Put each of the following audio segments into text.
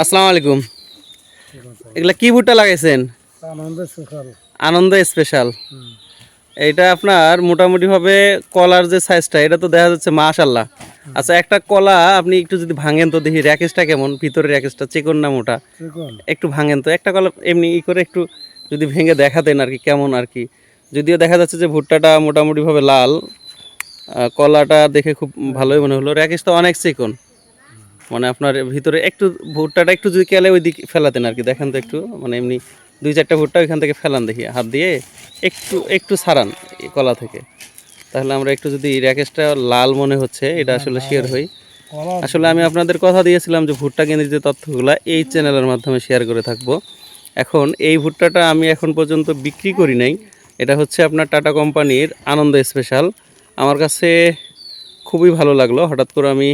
আসসালামু আলাইকুম। এগুলা কি ভুট্টা লাগাইছেন? আনন্দ স্পেশাল। এইটা আপনার মোটামুটিভাবে কলার যে সাইজটা এটা তো দেখা যাচ্ছে মাশাল্লাহ আচ্ছা একটা কলা আপনি একটু যদি ভাঙেন তো দেখি র্যাকেজটা কেমন? ভিতরে র্যাকেজটা চিকন না মোটা? একটু ভাঙেন তো। একটা কলা এমনি ই করে একটু যদি ভেঙে দেখাতেন আর কি কেমন আর কি? যদিও দেখা যাচ্ছে যে ভুট্টাটা মোটামুটিভাবে লাল কলাটা দেখে খুব ভালোই মনে হলো। র্যাকেজটা অনেক চিকন। মানে আপনার ভিতরে একটু ভুট্টাটা একটু যদি কেলে ওই দিকে ফেলাতেন আর কি দেখেন তো একটু মানে এমনি দুই চারটা ভুট্টা ওইখান থেকে ফেলান দেখি হাত দিয়ে একটু একটু ছাড়ান কলা থেকে। তাহলে আমরা একটু যদি র্যাকেজটা লাল মনে হচ্ছে এটা আসলে শেয়ার হই। আসলে আমি আপনাদের কথা দিয়েছিলাম যে ভুট্টা কেন্দ্রিক যে তথ্যগুলো এই চ্যানেলের মাধ্যমে শেয়ার করে থাকব। এখন এই ভুট্টাটা আমি এখন পর্যন্ত বিক্রি করি নাই এটা হচ্ছে আপনার টাটা কোম্পানির আনন্দ স্পেশাল আমার কাছে খুবই ভালো লাগল হঠাৎ করে আমি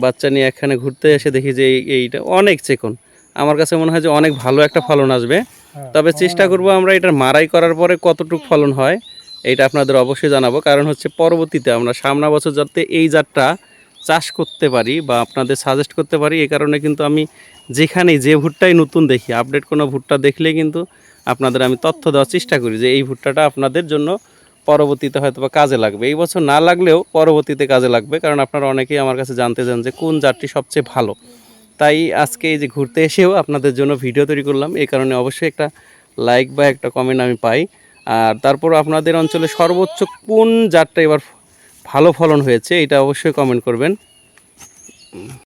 বাচ্চা নিয়ে এখানে ঘুরতে এসে দেখি যে এই- এইটা অনেক চেকন। আমার কাছে মনে হয় যে অনেক ভালো একটা ফলন আসবে। তবে চেষ্টা করব আমরা এটার মারাই করার পরে কতটুকু ফলন হয় এটা আপনাদের অবশ্যই জানাব। কারণ হচ্ছে পরবর্তীতে আমরা সামনা বছর যাতে এই জাতটা চাষ করতে পারি বা আপনাদের সাজেস্ট করতে পারি এই কারণে কিন্তু আমি যেখানেই যে ভুট্টাই নতুন দেখি আপডেট কোনো ভুট্টা দেখলেই কিন্তু আপনাদের আমি তথ্য দেওয়ার চেষ্টা করি যে এই ভুট্টাটা আপনাদের জন্য পরবর্তীতে হয়তো বা কাজে লাগবে। এই বছর না লাগলেও পরবর্তীতে কাজে লাগবে, কারণ আপনারা অনেকেই আমার কাছে জানতে চান যে কোন জাতটি সবচেয়ে ভালো। তাই আজকে এই যে ঘুরতে এসেও আপনাদের জন্য ভিডিও তৈরি করলাম এই কারণে অবশ্যই একটা লাইক বা একটা কমেন্ট আমি পাই। আর তারপর আপনাদের অঞ্চলে সর্বোচ্চ কোন জাতটা এবার ভালো ফলন হয়েছে, এটা অবশ্যই কমেন্ট করবেন।